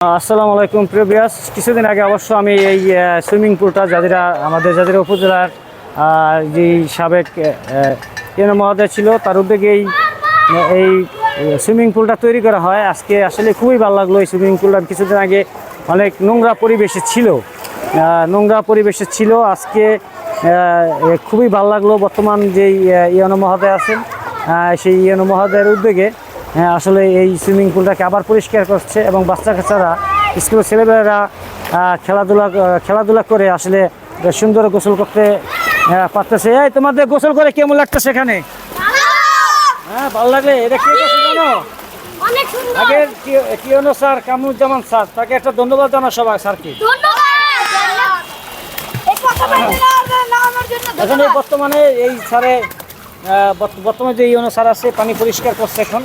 আসসালামু আলাইকুম, প্রিয় বিয়াস কিছুদিন আগে অবশ্য আমি এই সুইমিং পুলটা যাদিরা আমাদের যাদিরা উপজেলার যে সাবেক ইউনো মহোদয় ছিল, তার উদ্যোগেই এই সুইমিং পুলটা তৈরি করা হয়। আজকে আসলে খুবই ভালো লাগল এই সুইমিং পুলটা। কিছুদিন আগে অনেক নোংরা পরিবেশে ছিল। নোংরা পরিবেশে ছিল। আজকে খুবই ভালো লাগল। বর্তমান যেই ইয়নো মহোদয় আছেন সেই ইয়নো মহোদয়ের উদ্যোগে আসলে এই সুইমিং পুলটাকে আবার পরিষ্কার করছে এবং বাচ্চা কাচ্চারা স্কুলের ছেলেমেয়েরা খেলাধুলা খেলাধুলা করে আসলে সুন্দর গোসল করতে পারতেছে। এই তোমাদের গোসল করে কেমন লাগতেছে সেখানে হ্যাঁ ভালো লাগে এটা কে জানো? অনেক আগে কিয়নো স্যার? কামরুজ্জামান স্যার তাকে একটা ধন্যবাদ জানা সবাই স্যারকে। জন্য এখন বর্তমানে এই স্যারে বর্তমানে যে ইউনো স্যার আছে পানি পরিষ্কার করছে এখন।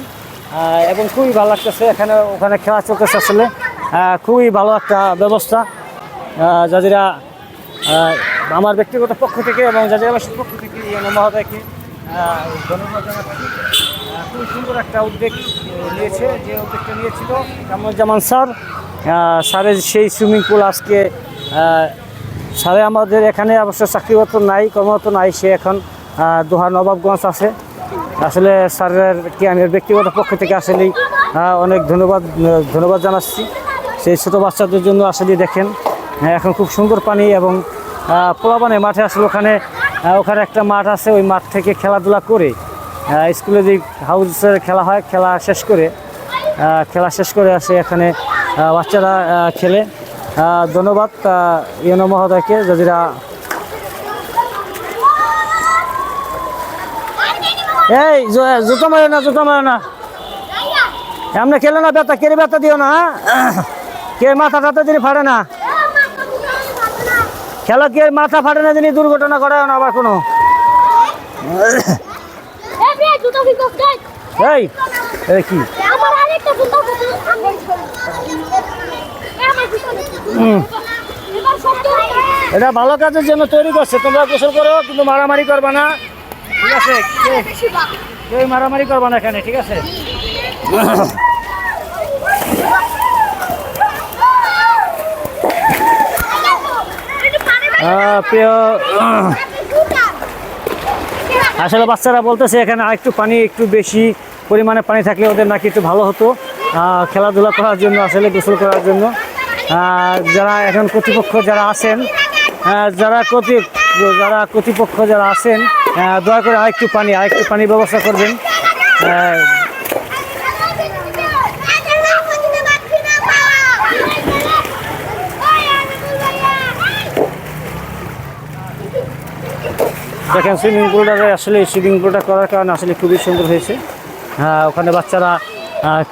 এবং খুবই ভালো লাগতেছে। এখানে ওখানে খেলা চলতেছে আসলে। খুবই ভালো একটা ব্যবস্থা। যাদেরা আমার ব্যক্তিগত পক্ষ থেকে এবং যাদের জাজিরাবাসীর পক্ষ থেকে মহোদয়কে খুবই সুন্দর একটা উদ্যোগ নিয়েছে যে উদ্যোগটা নিয়েছিল কামরুজ্জামান স্যার। স্যারের সেই সুইমিং পুল আজকে স্যারে আমাদের এখানে অবশ্য চাকরিরত নাই কর্মরত নাই সে এখন আহ, দোহা নবাবগঞ্জ আছে। আসলে স্যারের কি আমি ব্যক্তিগত পক্ষ থেকে আসলেই অনেক ধন্যবাদ ধন্যবাদ জানাচ্ছি। সেই ছোটো বাচ্চাদের জন্য আসলে দেখেন এখন খুব সুন্দর পানি এবং পোলাপানে মাঠে আসলে ওখানে ওখানে একটা মাঠ আছে, ওই মাঠ থেকে খেলাধুলা করে স্কুলে যে হাউসের খেলা হয়, খেলা শেষ করে খেলা শেষ করে আসে এখানে বাচ্চারা খেলে। ধন্যবাদ ইউনো মহোদয়কে যারা এই জুতো মারো না, জুতো মারো না। এমনি খেলে না ব্যথা, কেড়ে ব্যথা দিও না হ্যাঁ? কে মাথা টাথা দিনই ফাটে না? খেলা কে, মাথা ফাটে না দিনই দুর্ঘটনা করে না আবার কোনো? এই কি? এটা ভালো কাজের জন্য তৈরি করছে, তোমরা গোসল করো, কিন্তু মারামারি করবা না। ঠিক আছে কে- কেউ মারামারি করবা না এখানে ঠিক আছে? আসলে বাচ্চারা বলতেছে এখানে আরেকটু পানি একটু বেশি পরিমাণে পানি থাকলে ওদের নাকি একটু ভালো হতো খেলাধুলা করার জন্য আসলে গোসল করার জন্য। যারা এখন কর্তৃপক্ষ যারা আছেন যারা কর্তৃ যারা কর্তৃপক্ষ যারা আছেন দয়া করে আরেকটু পানি, আরেকটু পানির ব্যবস্থা করবেন। দেখেন সুইমিং পুলটা আসলে সুইমিং পুলটা করার কারণে আসলে খুবই সুন্দর হয়েছে। হ্যাঁ ওখানে বাচ্চারা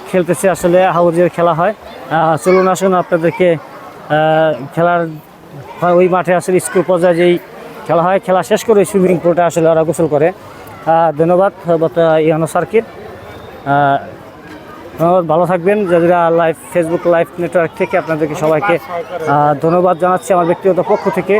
খেলতেছে আসলে, হাউজের খেলা হয়। চলুন, আসুন, আপনাদেরকে খেলার, ওই মাঠে আসলে স্কুল পর্যায়ে যেই খেলা হয়, খেলা শেষ করে সুইমিং পুলটা আসলে ওরা গোসল করে। ধন্যবাদ ইয়ানো সার্কিট ধন্যবাদ, ভালো থাকবেন। যারা লাইভ ফেসবুক লাইভ নেটওয়ার্ক থেকে আপনাদেরকে সবাইকে ধন্যবাদ জানাচ্ছি আমার ব্যক্তিগত পক্ষ থেকে।